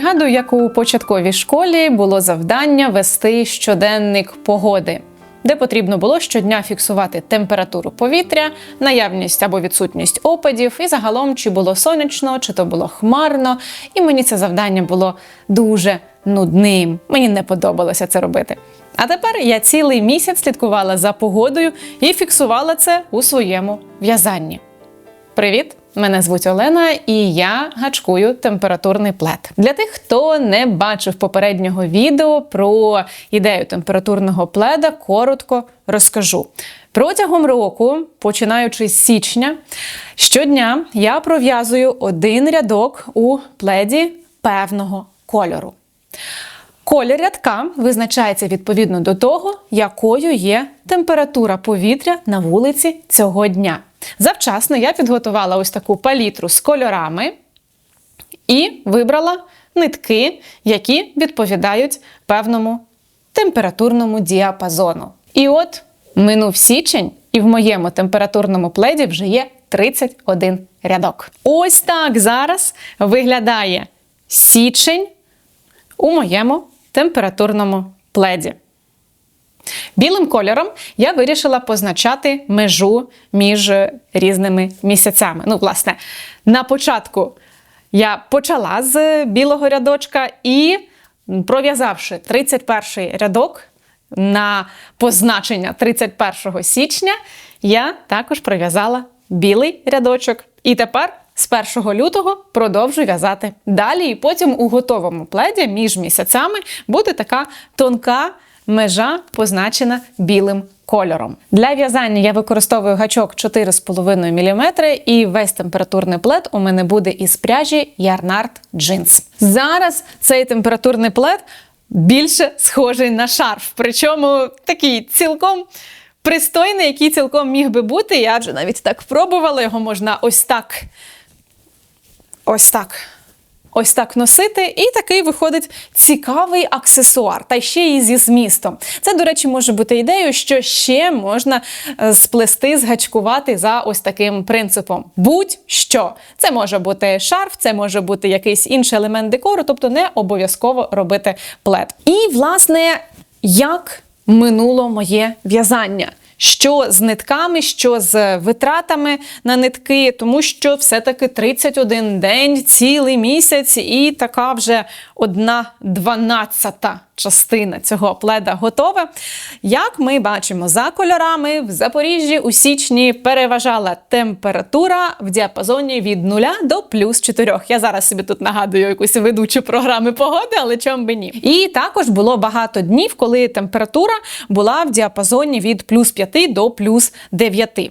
Пригадую, як у початковій школі було завдання вести щоденник погоди, де потрібно було щодня фіксувати температуру повітря, наявність або відсутність опадів, і загалом чи було сонячно, чи то було хмарно. І мені це завдання було дуже нудним. Мені не подобалося це робити. А тепер я цілий місяць слідкувала за погодою і фіксувала це у своєму в'язанні. Привіт! Мене звуть Олена, і я гачкую температурний плед. Для тих, хто не бачив попереднього відео про ідею температурного пледа, коротко розкажу. Протягом року, починаючи з січня, щодня я пров'язую один рядок у пледі певного кольору. Колір рядка визначається відповідно до того, якою є температура повітря на вулиці цього дня. Завчасно я підготувала ось таку палітру з кольорами і вибрала нитки, які відповідають певному температурному діапазону. І от минув січень, і в моєму температурному пледі вже є 31 рядок. Ось так зараз виглядає січень у моєму температурному пледі. Білим кольором я вирішила позначати межу між різними місяцями. Ну, власне, на початку я почала з білого рядочка і, пров'язавши 31 рядок на позначення 31 січня, я також пров'язала білий рядочок. І тепер з 1 лютого продовжу в'язати далі. І потім у готовому пледі між місяцями буде така тонка межа, позначена білим кольором. Для в'язання я використовую гачок 4,5 мм і весь температурний плед у мене буде із пряжі Yarnart Jeans. Зараз цей температурний плед більше схожий на шарф, причому такий цілком. Пристойний, який цілком міг би бути. Я вже навіть так пробувала. Його можна ось так. Ось так. Ось так носити, і такий виходить цікавий аксесуар, та ще й зі змістом. Це, до речі, може бути ідеєю, що ще можна е, сплести, згачкувати за ось таким принципом. Будь-що. Це може бути шарф, це може бути якийсь інший елемент декору, тобто не обов'язково робити плед. І, власне, як минуло моє в'язання. Що з нитками, що з витратами на нитки, тому що все-таки 31 день, цілий місяць, і така вже одна дванадцята частина цього пледа готова. Як ми бачимо за кольорами, в Запоріжжі у січні переважала температура в діапазоні від 0 до плюс 4. Я зараз собі тут нагадую якусь ведучу програми погоди, але чом би ні. І також було багато днів, коли температура була в діапазоні від плюс 5 до плюс 9.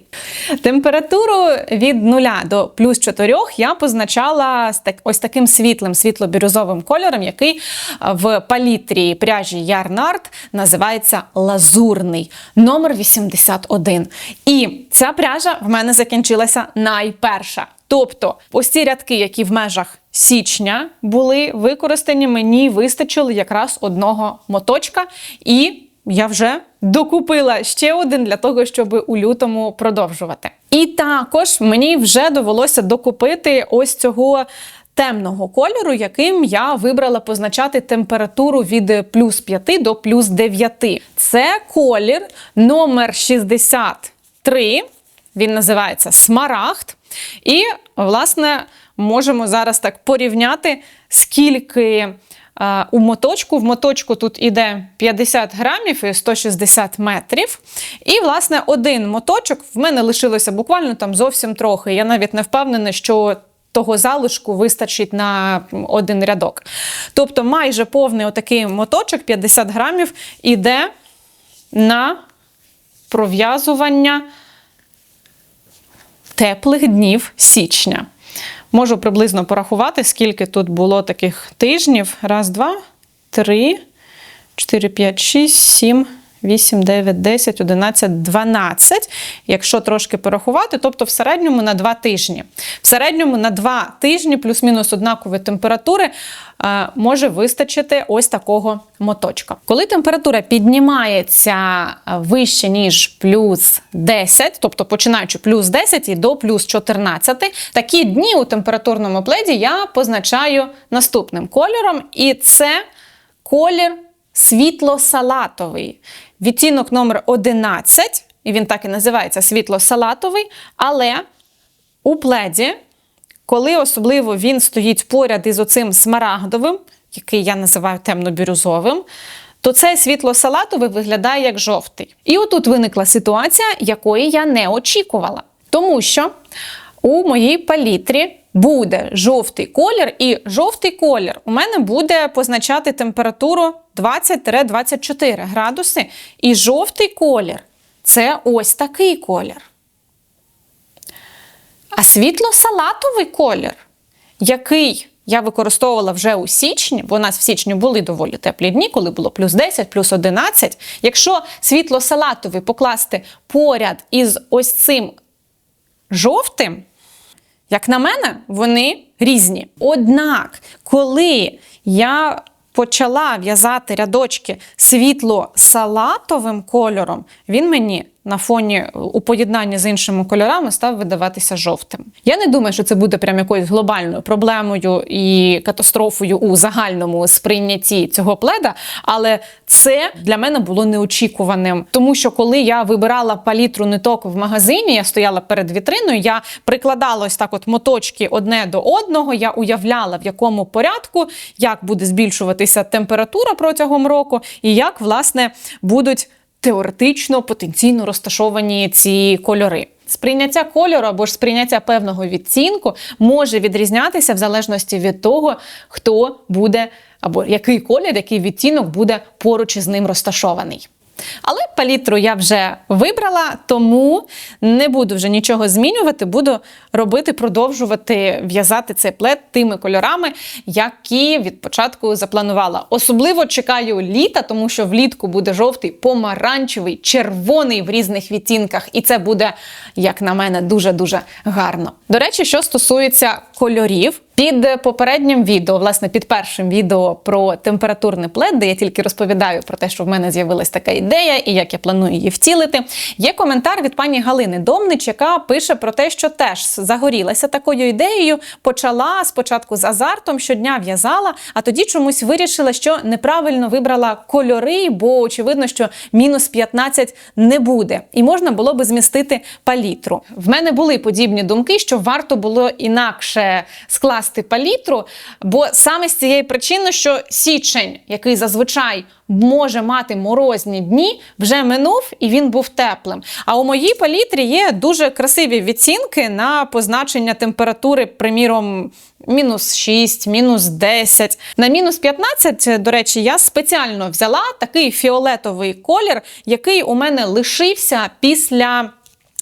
Температуру від 0 до плюс 4 я позначала ось таким світлим, світло-бірюзовим кольором, який в палітрі пряжі Ярнард називається лазурний номер 81. І ця пряжа в мене закінчилася найперша. Тобто, ось ці рядки, які в межах січня були використані, мені вистачило якраз одного моточка, і я вже докупила ще один для того, щоб у лютому продовжувати. І також мені вже довелося докупити ось цього темного кольору, яким я вибрала позначати температуру від плюс 5 до плюс 9. Це колір номер 63. Він називається Смарагд. І, власне, можемо зараз так порівняти, скільки. У моточку. В моточку тут іде 50 грамів і 160 метрів. І, власне, один моточок в мене лишилося буквально там зовсім трохи. Я навіть не впевнена, що того залишку вистачить на один рядок. Тобто, майже повний отакий моточок 50 грамів іде на пров'язування теплих днів січня. Можу приблизно порахувати, скільки тут було таких тижнів. Раз, два, три, чотири, п'ять, шість, сім, 8, 9, 10, 11, 12. Якщо трошки порахувати, тобто в середньому на 2 тижні. В середньому на 2 тижні, плюс-мінус однакові температури, е, може вистачити ось такого моточка. Коли температура піднімається е, вище, ніж плюс 10, тобто починаючи плюс 10 і до плюс 14, такі дні у температурному пледі я позначаю наступним кольором, і це колір світло-салатовий. Відтінок номер 11, і він так і називається світло-салатовий, але у пледі, коли особливо він стоїть поряд із оцим смарагдовим, який я називаю темно-бірюзовим, то цей світло-салатовий виглядає як жовтий. І отут виникла ситуація, якої я не очікувала. Тому що у моїй палітрі буде жовтий колір, і жовтий колір у мене буде позначати температуру 20-24 градуси. І жовтий колір це ось такий колір. А світло-салатовий колір, який я використовувала вже у січні, бо у нас в січні були доволі теплі дні, коли було плюс 10, плюс 11. Якщо світло-салатовий покласти поряд із ось цим жовтим, як на мене, вони різні. Однак, коли я почала в'язати рядочки світло-салатовим кольором, він мені на фоні у поєднанні з іншими кольорами став видаватися жовтим. Я не думаю, що це буде прям якоюсь глобальною проблемою і катастрофою у загальному сприйнятті цього пледа, але це для мене було неочікуваним. Тому що коли я вибирала палітру ниток в магазині, я стояла перед вітриною, я прикладала ось так от моточки одне до одного, я уявляла, в якому порядку, як буде збільшуватися температура протягом року, і як, власне, будуть теоретично потенційно розташовані ці кольори. Сприйняття кольору або ж сприйняття певного відцінку може відрізнятися в залежності від того, хто буде або який колір, який відтінок буде поруч із ним розташований. Але палітру я вже вибрала, тому не буду вже нічого змінювати, буду робити, продовжувати в'язати цей плед тими кольорами, які від початку запланувала. Особливо чекаю літа, тому що влітку буде жовтий, помаранчевий, червоний в різних відтінках, і це буде, як на мене, дуже-дуже гарно. До речі, що стосується кольорів. Під попереднім відео, власне, під першим відео про температурний плед, де я тільки розповідаю про те, що в мене з'явилась така ідея і як я планую її втілити. Є коментар від пані Галини Домнич, яка пише про те, що теж загорілася такою ідеєю, почала спочатку з азартом, щодня в'язала, а тоді чомусь вирішила, що неправильно вибрала кольори, бо очевидно, що мінус 15 не буде, і можна було би змістити палітру. В мене були подібні думки, що варто було інакше скласти палітру, бо саме з цієї причини, що січень, який зазвичай може мати морозні дні, вже минув і він був теплим. А у моїй палітрі є дуже красиві відцінки на позначення температури, приміром. Мінус 6, мінус 10. На мінус 15, до речі, я спеціально взяла такий фіолетовий колір, який у мене лишився після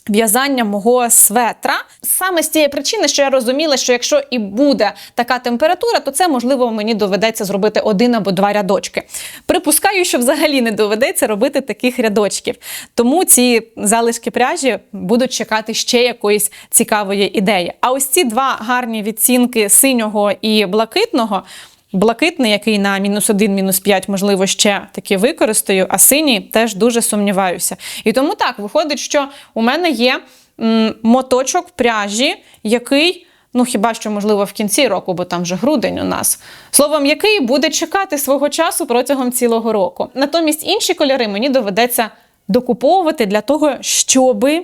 в'язання мого светра саме з тієї причини, що я розуміла, що якщо і буде така температура, то це можливо мені доведеться зробити один або два рядочки. Припускаю, що взагалі не доведеться робити таких рядочків. Тому ці залишки пряжі будуть чекати ще якоїсь цікавої ідеї. А ось ці два гарні відцінки синього і блакитного. Блакитний, який на мінус 1, мінус 5, можливо, ще таки використаю, а синій теж дуже сумніваюся. І тому так, виходить, що у мене є м, моточок пряжі, який. Ну, хіба що, можливо, в кінці року, бо там вже грудень у нас. Словом, який буде чекати свого часу протягом цілого року. Натомість інші кольори мені доведеться докуповувати для того, щоби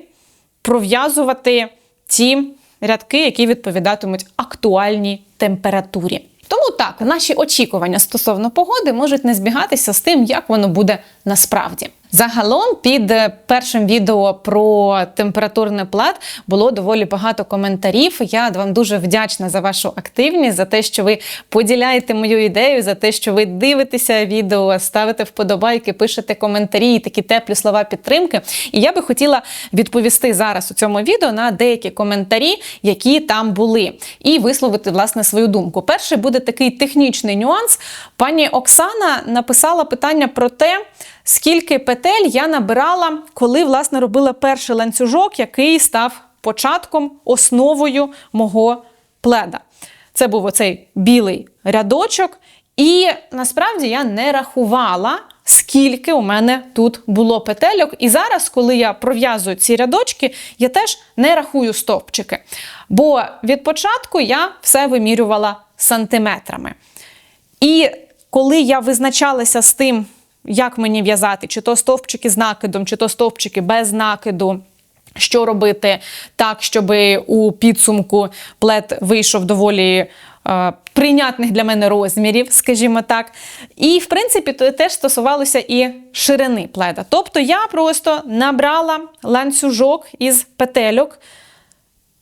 пров'язувати ті рядки, які відповідатимуть актуальній температурі. Тому так, наші очікування стосовно погоди можуть не збігатися з тим, як воно буде насправді. Загалом під е, першим відео про температурний плат було доволі багато коментарів. Я вам дуже вдячна за вашу активність, за те, що ви поділяєте мою ідею, за те, що ви дивитеся відео, ставите вподобайки, пишете коментарі, такі теплі слова підтримки. І я би хотіла відповісти зараз у цьому відео на деякі коментарі, які там були, і висловити власне свою думку. Перший буде такий технічний нюанс. Пані Оксана написала питання про те скільки петель я набирала, коли власне робила перший ланцюжок, який став початком, основою мого пледа. Це був оцей білий рядочок. І насправді я не рахувала, скільки у мене тут було петельок. І зараз, коли я пров'язую ці рядочки, я теж не рахую стовпчики. Бо від початку я все вимірювала сантиметрами. І коли я визначалася з тим, як мені в'язати, чи то стовпчики з накидом, чи то стовпчики без накиду. Що робити так, щоб у підсумку плед вийшов доволі е, прийнятних для мене розмірів, скажімо так. І, в принципі, теж стосувалося і ширини пледа. Тобто я просто набрала ланцюжок із петельок.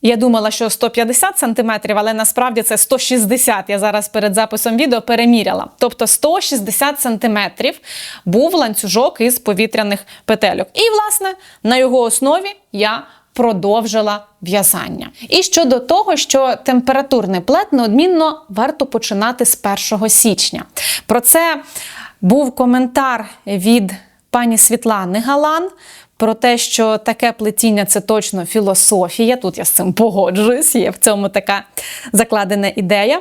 Я думала, що 150 сантиметрів, але насправді це 160. Я зараз перед записом відео переміряла. Тобто 160 сантиметрів був ланцюжок із повітряних петельок. І, власне, на його основі я продовжила в'язання. І щодо того, що температурний плед неодмінно варто починати з 1 січня. Про це був коментар від пані Світлани Галан. Про те, що таке плетіння це точно філософія. Тут я з цим погоджуюсь, є в цьому така закладена ідея.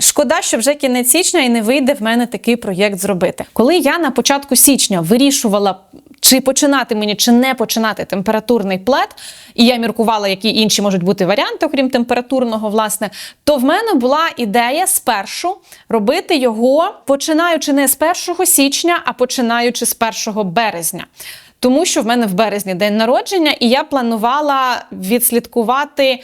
Шкода, що вже кінець січня і не вийде в мене такий проєкт зробити. Коли я на початку січня вирішувала, чи починати мені, чи не починати температурний плед, і я міркувала, які інші можуть бути варіанти, окрім температурного, власне, то в мене була ідея спершу робити його, починаючи не з 1 січня, а починаючи з 1 березня. Тому що в мене в березні день народження, і я планувала відслідкувати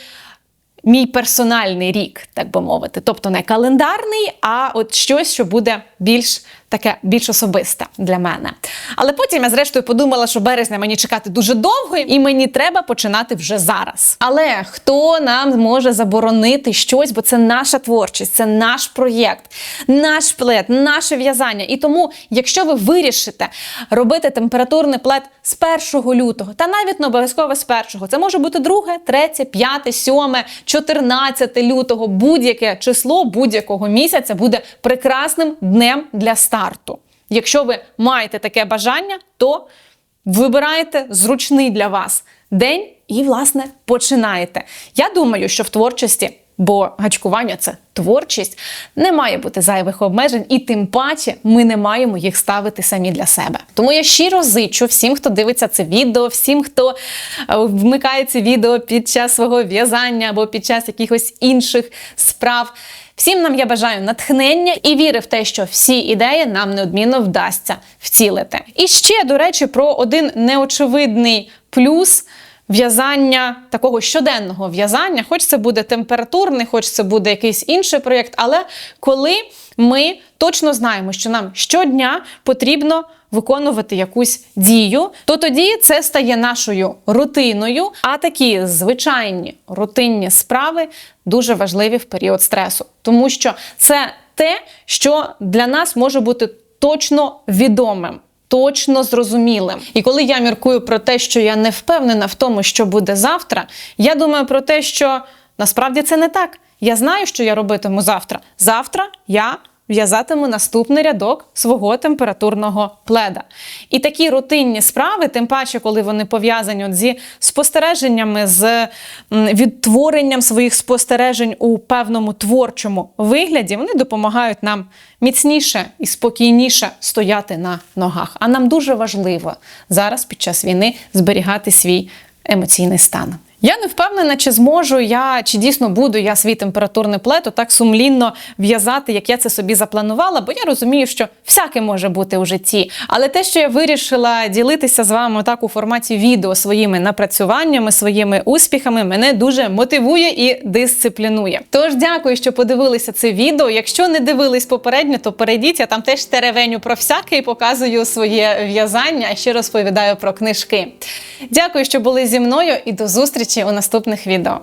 мій персональний рік, так би мовити. Тобто не календарний, а от щось, що буде більш таке більш особисте для мене. Але потім я, зрештою, подумала, що березня мені чекати дуже довго, і мені треба починати вже зараз. Але хто нам може заборонити щось, бо це наша творчість, це наш проєкт, наш плед, наше в'язання. І тому, якщо ви вирішите робити температурний плед з 1 лютого, та навіть не обов'язково з 1, це може бути 2, 3, 5, 7, 14 лютого, будь-яке число будь-якого місяця буде прекрасним днем для старту. Якщо ви маєте таке бажання, то вибираєте зручний для вас день і, власне, починаєте. Я думаю, що в творчості, бо гачкування це творчість, не має бути зайвих обмежень, і тим паче ми не маємо їх ставити самі для себе. Тому я щиро зичу всім, хто дивиться це відео, всім, хто е, вмикає це відео під час свого в'язання або під час якихось інших справ. Всім нам я бажаю натхнення і віри в те, що всі ідеї нам неодмінно вдасться вцілити. І ще, до речі, про один неочевидний плюс. В'язання такого щоденного в'язання, хоч це буде температурний, хоч це буде якийсь інший проєкт, але коли ми точно знаємо, що нам щодня потрібно виконувати якусь дію, то тоді це стає нашою рутиною. А такі звичайні рутинні справи дуже важливі в період стресу, тому що це те, що для нас може бути точно відомим. Точно зрозумілим. І коли я міркую про те, що я не впевнена в тому, що буде завтра, я думаю про те, що насправді це не так. Я знаю, що я робитиму завтра. Завтра я в'язатиму наступний рядок свого температурного пледа. І такі рутинні справи, тим паче, коли вони пов'язані зі спостереженнями, з відтворенням своїх спостережень у певному творчому вигляді, вони допомагають нам міцніше і спокійніше стояти на ногах. А нам дуже важливо зараз під час війни зберігати свій емоційний стан. Я не впевнена, чи зможу я, чи дійсно буду я свій температурний плед так сумлінно в'язати, як я це собі запланувала, бо я розумію, що всяке може бути у житті. Але те, що я вирішила ділитися з вами так у форматі відео своїми напрацюваннями, своїми успіхами, мене дуже мотивує і дисциплінує. Тож дякую, що подивилися це відео. Якщо не дивились попередньо, то перейдіть, я там теж теревеню про всяке і показую своє в'язання, а ще розповідаю про книжки. Дякую, що були зі мною, і до зустрічі у наступних відео.